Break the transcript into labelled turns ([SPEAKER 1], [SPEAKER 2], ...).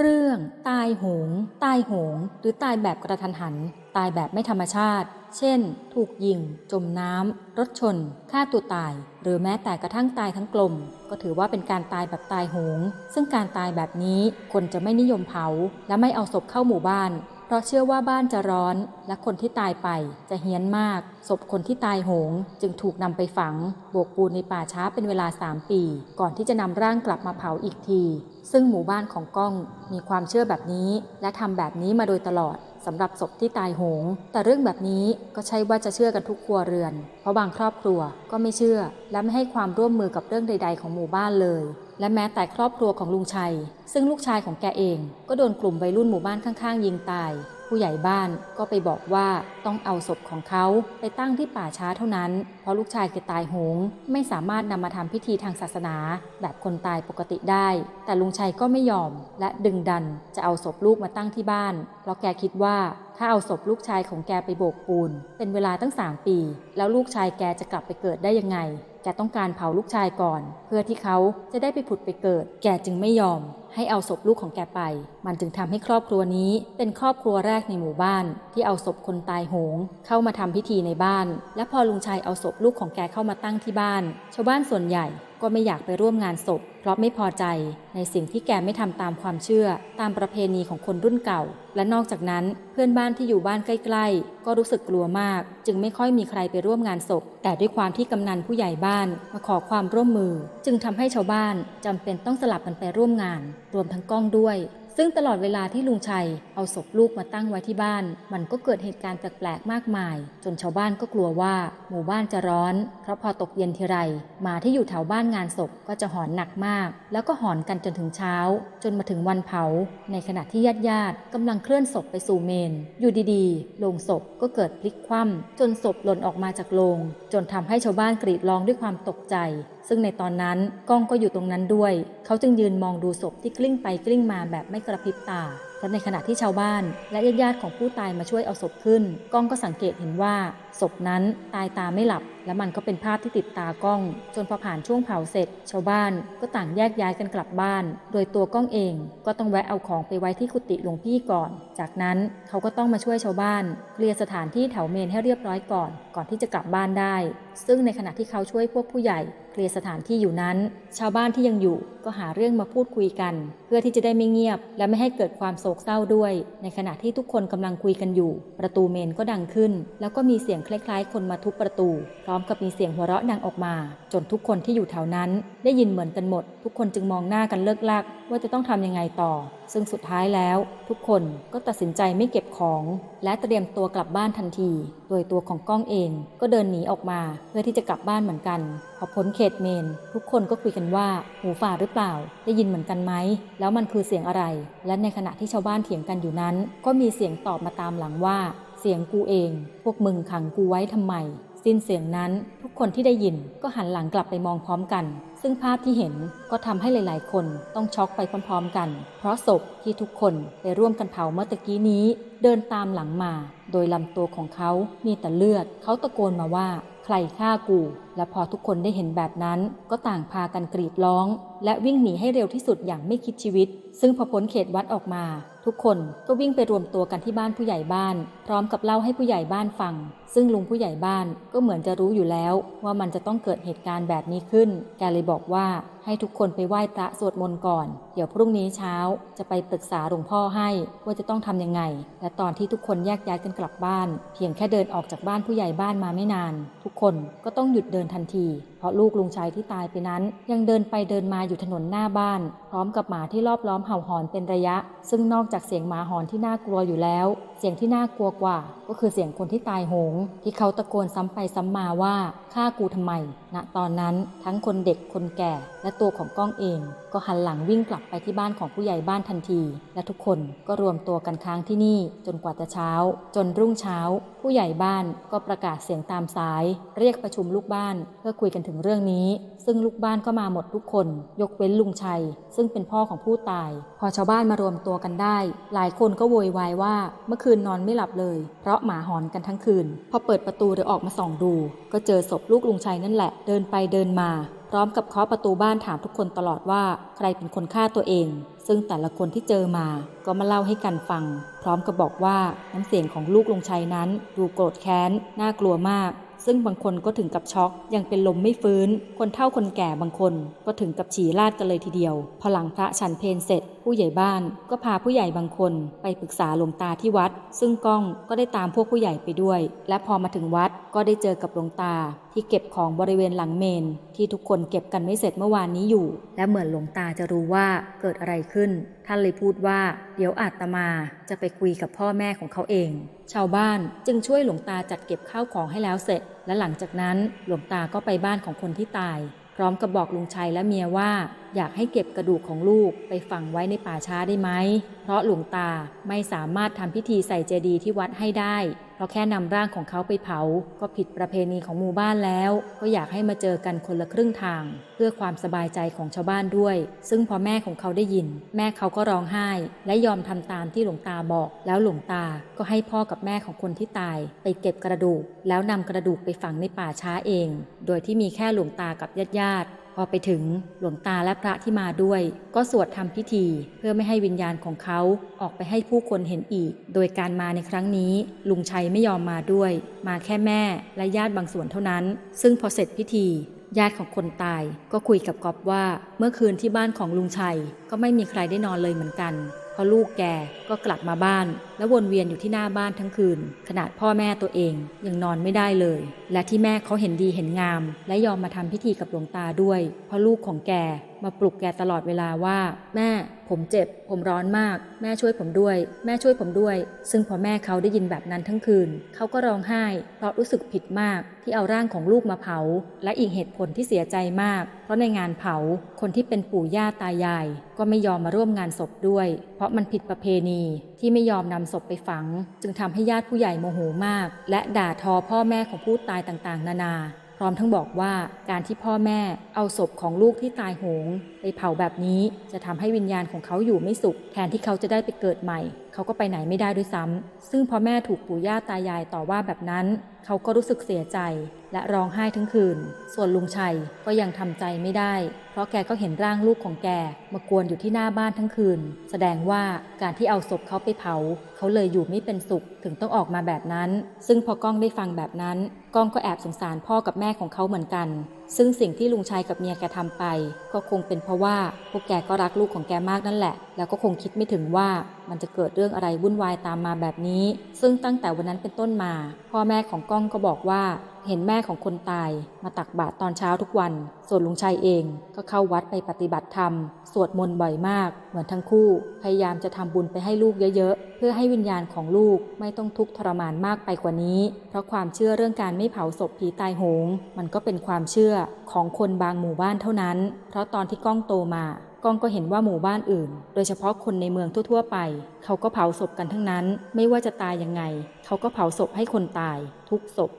[SPEAKER 1] เรื่องตายโหง ตายโหง หรือตายแบบกระทันหัน ตายแบบไม่ธรรมชาติ เช่น ถูกยิง จมน้ำ รถชน ฆ่าตัวตาย หรือแม้แต่กระทั่งตายทั้งกลม ก็ถือว่าเป็นการตายแบบตายโหง ซึ่งการตายแบบนี้คนจะไม่นิยมเผา และไม่เอาศพเข้าหมู่บ้าน ราะเชื่อว่าบ้านจะร้อน และคนที่ตายไปจะเฮี้ยนมาก ศพคนที่ตายโหง จึงถูกนำไปฝังโบกปูนในป่าช้าเป็นเวลา 3 ปี ก่อนที่จะนำร่างกลับมาเผาอีกที ซึ่งหมู่บ้านของก้องมีความเชื่อแบบนี้ และทำแบบนี้มาโดยตลอดสำหรับศพที่ตายโหง แต่เรื่องแบบนี้ก็ใช่ว่าจะเชื่อกันทุกครัวเรือน เพราะบางครอบครัวก็ไม่เชื่อ และไม่ให้ความร่วมมือกับเรื่องใด ๆ ของหมู่บ้านเลย และแม้แต่ครอบครัวของลุงชัยซึ่งลูกชายของแกเองก็โดนกลุ่มวัยรุ่นหมู่บ้านข้างๆ ยิงตาย ผู้ใหญ่บ้านก็ไปบอกว่าต้องเอาศพของเขาไปตั้งที่ป่าช้าเท่านั้น เพราะลูกชายแกตายโหงไม่สามารถนำมาทำพิธีทางศาสนา แบบคนตายปกติได้ แต่ลุงชัยก็ไม่ยอม และดึงดันจะเอาศพลูกมาตั้งที่บ้าน เพราะแกคิดว่าถ้าเอาศพลูกชายของแกไปโบกปูน เป็นเวลาตั้งสามปี แล้วลูกชายแกจะกลับไปเกิดได้ยังไงแกต้องการเผาลูกชายก่อน เพื่อที่เขาจะได้ไปผุดไปเกิด แกจึงไม่ยอม ให้เอาศพลูกของแกไป มันจึงทำให้ครอบครัวนี้ เป็นครอบครัวแรกในหมู่บ้าน ที่เอาศพคนตายโหง เข้ามาทำพิธีในบ้าน และพอลุงชัยเอาศพลูกของแกเข้ามาตั้งที่บ้าน ชาวบ้านส่วนใหญ่ ก็ไม่อยากไปร่วมงานศพ เพราะไม่พอใจในสิ่งที่แกไม่ทำตามความเชื่อ ตามประเพณีของคนรุ่นเก่า และนอกจากนั้นเพื่อนบ้านที่อยู่บ้านใกล้ๆ ก็รู้สึกกลัวมาก จึงไม่ค่อยมีใครไปร่วมงานศพ แต่ด้วยความที่กำนันผู้ใหญ่บ้านมาขอความร่วมมือ จึงทำให้ชาวบ้านจำเป็นต้องสลับกันไปร่วมงาน รวมทั้งกล้องด้วยซึ่งตลอดเวลาที่ลุงชัยเอาศพลูกมาตั้งไว้ที่บ้าน มันก็เกิดเหตุการณ์แปลกๆมากมาย จนชาวบ้านก็กลัวว่า มู่บ้านจะร้อน เพราะพอตกเย็นทีไรหมาที่อยู่แถวบ้านงานศพก็จะหอนหนักมาก แล้วก็หอนกันจนถึงเช้า จนมาถึงวันเผา ในขณะที่ญาติญาติๆกำลังเคลื่อนศพไปสู่เมน อยู่ดีๆโลงศพก็เกิดพลิกคว่ำจนศพหล่นออกมาจากโลง จนทำให้ชาวบ้านกรีดร้องด้วยความตกใจซึ่งในตอนนั้นกล้องก็อยู่ตรงนั้นด้วย เขาจึงยืนมองดูศพที่กลิ้งไปกลิ้งมาแบบไม่กระพริบตา และในขณะที่ชาวบ้าน และญาติๆของผู้ตายมาช่วยเอาศพขึ้น ก้องก็สังเกตเห็นว่าศพนั้นตายตาไม่หลับ และมันก็เป็นภาพที่ติดตากล้อง จนพอผ่านช่วงเผาเสร็จ ชาวบ้านก็ต่างแยกย้ายกันกลับบ้าน โดยตัวกล้องเองก็ต้องแวะเอาของไปไว้ที่กุฏิหลวงพี่ก่อน จากนั้นเขาก็ต้องมาช่วยชาวบ้านเคลียร์สถานที่แถวเมนให้เรียบร้อยก่อน ก่อนที่จะกลับบ้านได้ ซึ่งในขณะที่เขาช่วยพวกผู้ใหญ่เคลียร์สถานที่อยู่นั้น ชาวบ้านที่ยังอยู่ก็หาเรื่องมาพูดคุยกัน เพื่อที่จะได้ไม่เงียบ และไม่ให้เกิดความโศกเศร้าด้วย ในขณะที่ทุกคนกำลังคุยกันอยู่ ประตูเมนก็ดังขึ้น แล้วก็มีเสียงคล้ายๆ คนมาทุบประตูพร้อมกับมีเสียงหัวเราะดังออกมา จนทุกคนที่อยู่แถวนั้น ได้ยินเหมือนกันหมด ทุกคนจึงมองหน้ากันเลิกลัก ว่าจะต้องทำยังไงต่อ ซึ่งสุดท้ายแล้ว ทุกคนก็ตัดสินใจไม่เก็บของ และเตรียมตัวกลับบ้านทันที โดยตัวของก้องเอง ก็เดินหนีออกมาเพื่อที่จะกลับบ้านเหมือนกัน พอพ้นเขตเมน ทุกคนก็คุยกันว่าหูฝาดหรือเปล่า ได้ยินเหมือนกันไหมแล้วมันคือเสียงอะไร และในขณะที่ชาวบ้านเถียงกันอยู่นั้น ก็มีเสียงตอบมาตามหลังว่า เสียงกูเอง พวกมึงขังกูไว้ทำไม สิ้นเสียงนั้น ทุกคนที่ได้ยินก็หันหลังกลับไปมองพร้อมกัน ซึ่งภาพที่เห็นก็ทำให้หลาย ๆ คนต้องช็อกไปพร้อม ๆ กัน เพราะศพที่ทุกคนไปร่วมกันเผาเมื่อตะกี้นี้ เดินตามหลังมา โดยลำตัวของเขามีแต่เลือด เขาตะโกนมาว่า ใครฆ่ากู และพอทุกคนได้เห็นแบบนั้น ก็ต่างพากันกรีดร้องและวิ่งหนีให้เร็วที่สุดอย่างไม่คิดชีวิต ซึ่งพอพ้นเขตวัดออกมา ทุกคนก็วิ่งไปรวมตัวกันที่บ้านผู้ใหญ่บ้าน พร้อมกับเล่าให้ผู้ใหญ่บ้านฟัง ซึ่งลุงผู้ใหญ่บ้านก็เหมือนจะรู้อยู่แล้ว ว่ามันจะต้องเกิดเหตุการณ์แบบนี้ขึ้น แกเลยบอกว่าให้ทุกคนไปไหว้พระสวดมนต์ก่อน เดี๋ยวพรุ่งนี้เช้าจะไปปรึกษาหลวงพ่อให้ว่าจะต้องทำยังไง และตอนที่ทุกคนแยกย้ายกันกลับบ้าน เพียงแค่เดินออกจากบ้านผู้ใหญ่บ้านมาไม่นาน ทุกคนก็ต้องหยุดเดินทันที ราะลูกลุงชัยที่ตายไปนั้น ยังเดินไปเดินมาอยู่ถนนหน้าบ้าน พร้อมกับหมาที่รอบล้อมเห่าหอนเป็นระยะ ซึ่งนอกจากเสียงหมาหอนที่น่ากลัวอยู่แล้วเสียงที่น่ากลัวกว่า ก็คือเสียงคนที่ตายโหง ที่เขาตะโกนซ้ำไปซ้ำมาว่าฆ่ากูทำไมณตอนนั้นทั้งคนเด็กคนแก่ และตัวของก้องเอง ก็หันหลังวิ่งกลับไปที่บ้านของผู้ใหญ่บ้านทันที และทุกคนก็รวมตัวกันค้างที่นี่ จนกว่าจะเช้า จนรุ่งเช้า ผู้ใหญ่บ้านก็ประกาศเสียงตามสาย เรียกประชุมลูกบ้าน เพื่อคุยกันถึงเรื่องนี้ ซึ่งลูกบ้านก็มาหมดทุกคน ยกเว้นลุงชัย ซึ่งเป็นพ่อของผู้ตาย พอชาวบ้านมารวมตัวกันได้ หลายคนก็โวยวายว่าเมื่อคืนนอนไม่หลับเลย เพราะหมาหอนกันทั้งคืน พอเปิดประตูหรือออกมาส่องดู ก็เจอศพลูกลุงชัยนั่นแหละ เดินไปเดินมา พร้อมกับเคาะประตูบ้านถามทุกคนตลอดว่า ใครเป็นคนฆ่าตัวเอง ซึ่งแต่ละคนที่เจอมา ก็มาเล่าให้กันฟัง พร้อมกับบอกว่าน้ำเสียงของลูกลุงชัยนั้น ดูโกรธแค้นน่ากลัวมากซึ่งบางคนก็ถึงกับช็อก ยังเป็นลมไม่ฟื้น คนเฒ่าคนแก่บางคนก็ถึงกับฉี่ราดกันเลยทีเดียว พอหลังพระฉันเพลเสร็จ ผู้ใหญ่บ้านก็พาผู้ใหญ่บางคนไปปรึกษาหลวงตาที่วัด ซึ่งก้องก็ได้ตามพวกผู้ใหญ่ไปด้วย และพอมาถึงวัดก็ได้เจอกับหลวงตา ที่เก็บของบริเวณหลังเมน ที่ทุกคนเก็บกันไม่เสร็จเมื่อวานนี้อยู่ และเหมือนหลวงตาจะรู้ว่าเกิดอะไรขึ้น ท่านเลยพูดว่า เดี๋ยวอาตมาจะไปคุยกับพ่อแม่ของเขาเอง ชาวบ้านจึงช่วยหลวงตาจัดเก็บข้าวของให้แล้วเสร็จ และหลังจากนั้นหลวงตาก็ไปบ้านของคนที่ตาย พร้อมกับบอกลุงชัยและเมียว่า อยากให้เก็บกระดูกของลูกไปฝังไว้ในป่าช้าได้ไหม เพราะหลวงตาไม่สามารถทำพิธีใส่เจดีย์ที่วัดให้ได้ เพราะแค่นำร่างของเขาไปเผา ก็ผิดประเพณีของหมู่บ้านแล้ว ก็อยากให้มาเจอกันคนละครึ่งทาง เพื่อความสบายใจของชาวบ้านด้วย ซึ่งพอแม่ของเขาได้ยิน แม่เขาก็ร้องไห้ และยอมทำตามที่หลวงตาบอก แล้วหลวงตาก็ให้พ่อกับแม่ของคนที่ตาย ไปเก็บกระดูก แล้วนำกระดูกไปฝังในป่าช้าเอง โดยที่มีแค่หลวงตากับญาติญาติ พอไปถึงหลวงตาและพระที่มาด้วย ก็สวดทำพิธี เพื่อไม่ให้วิญญาณของเขาออกไปให้ผู้คนเห็นอีก โดยการมาในครั้งนี้ ลุงชัยไม่ยอมมาด้วย มาแค่แม่และญาติบางส่วนเท่านั้น ซึ่งพอเสร็จพิธีญาติของคนตายก็คุยกับก๊อฟว่า เมื่อคืนที่บ้านของลุงชัยก็ไม่มีใครได้นอนเลยเหมือนกัน พอลูกแกก็กลับมาบ้าน และวนเวียนอยู่ที่หน้าบ้านทั้งคืน ขนาดพ่อแม่ตัวเองยังนอนไม่ได้เลย และที่แม่เขาเห็นดีเห็นงาม และยอมมาทำพิธีกับหลวงตาด้วย เพราะลูกของแก มาปลุกแกตลอดเวลาว่า แม่ ผมเจ็บ ผมร้อนมาก แม่ช่วยผมด้วย แม่ช่วยผมด้วย ซึ่งพอแม่เขาได้ยินแบบนั้นทั้งคืน เขาก็ร้องไห้ เพราะรู้สึกผิดมากที่เอาร่างของลูกมาเผา และอีกเหตุผลที่เสียใจมาก เพราะในงานเผา คนที่เป็นปู่ย่าตายาย ก็ไม่ยอมมาร่วมงานศพด้วย เพราะมันผิดประเพณีที่ไม่ยอมนำศพไปฝัง จึงทำให้ญาติผู้ใหญ่โมโหมาก และด่าทอพ่อแม่ของผู้ตายต่างๆ นานา พร้อมทั้งบอกว่าการที่พ่อแม่เอาศพของลูกที่ตายโหง ไปเผาแบบนี้จะทำให้วิญญาณของเขาอยู่ไม่สุข แทนที่เขาจะได้ไปเกิดใหม่ เขาก็ไปไหนไม่ได้ด้วยซ้ำซึ่งพอแม่ถูกปู่ย่าตายายต่อว่าแบบนั้น เขาก็รู้สึกเสียใจ และร้องไห้ทั้งคืน ส่วนลุงชัยก็ยังทำใจไม่ได้ เพราะแกก็เห็นร่างลูกของแกมากวนอยู่ที่หน้าบ้านทั้งคืน แสดงว่าการที่เอาศพเขาไปเผา เขาเลยอยู่ไม่เป็นสุขถึงต้องออกมาแบบนั้น ซึ่งพอก้องได้ฟังแบบนั้น ก้องก็แอบสงสารพ่อกับแม่ของเขาเหมือนกัน ซึ่งสิ่งที่ลุงชัยกับเมียแกทำไป ก็คงเป็นเพราะว่าพวกแกก็รักลูกของแกมากนั่นแหละ แล้วก็คงคิดไม่ถึงว่ามันจะเกิดเรื่องอะไรวุ่นวายตามมาแบบนี้ ซึ่งตั้งแต่วันนั้นเป็นต้นมา พ่อแม่ของก้องก็บอกว่า เห็นแม่ของคนตาย มาตักบาตรตอนเช้าทุกวัน ส่วนลุงชัยเองก็เข้าวัดไปปฏิบัติธรรม สวดมนต์บ่อยมาก เหมือนทั้งคู่ พยายามจะทำบุญไปให้ลูกเยอะๆ เพื่อให้วิญญาณของลูกไม่ต้องทุกข์ทรมานมากไปกว่านี้ เพราะความเชื่อเรื่องการไม่เผาศพผีตายโหง มันก็เป็นความเชื่อของคนบางหมู่บ้านเท่านั้น เพราะตอนที่ก้องโตมา ก้องก็เห็นว่าหมู่บ้านอื่น โดยเฉพาะคนในเมืองทั่วๆไป เขาก็เผาศพกันทั้งนั้น ไม่ว่าจะตายยังไง เขาก็เผาศพให้คนตาย ทุกศพ